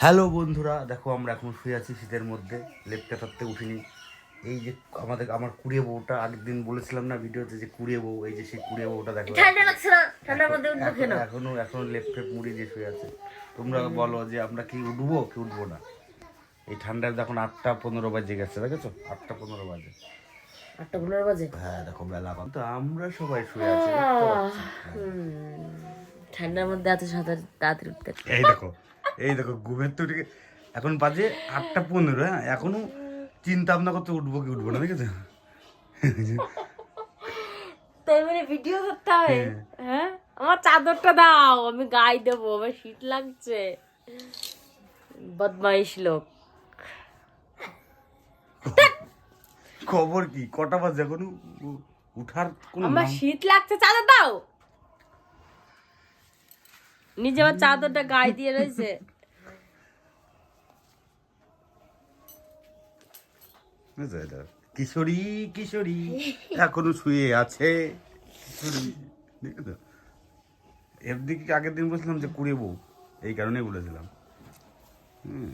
Hello বন্ধুরা দেখো আমরা এখন শুয়ে আছি শীতের মধ্যে লেপটা থাকতে উঠিনি। এই যে আমাদের আমার কুড়িয়ে বউটা আগের দিন বলেছিলাম না ভিডিওতে যে কুড়িয়ে বউ এই যে সেই কুড়িয়ে বউটা দেখো। ঠান্ডা লাগছে না ঠান্ডার মধ্যে উঠবো এখন- এখনও এখনও লেপ ফেপ মুড়ি দিয়ে শুয়ে আছে। তোমরা বলো যে আমরা কি উঠবো কি উঠবো না? এই ঠান্ডায় যখন আটটা পনেরো বাজে গেছে দেখেছ? আটটা পনেরো বাজে। আটটা পনেরো বাজে? হ্যাঁ দেখো বেলা। তো আমরা সবাই শুয়ে আছি ঠান্ডার মধ্যে এত সাঁতার তাড়াতাড়ি উঠতে এই দেখো এই দেখো ঘুমের তো এখন বাজে আটটা পনেরো হ্যাঁ? এখনও চিন্তা ভাবনা করতে উঠবো কি উঠবো না দেখেছ? তাই ভিডিও করতে হবে? হ্যাঁ। আমার চাদরটা দাও আমি গায়ে দেবো আমার শীত লাগছে। বদমাইশ লোক। খবর কি? কটা বাজে এখন? উঠার কোনো আমার শীত লাগছে চাদর দাও! নিজে আমার চাদরটা গায়ে দিয়ে রয়েছে। কিশোরী কিশোরী, এখনও শুয়ে আছে। এর দিকে আগের দিন বলছিলাম যে কুড়িয়ে বউ, এই কারণে বলেছিলাম। হুম।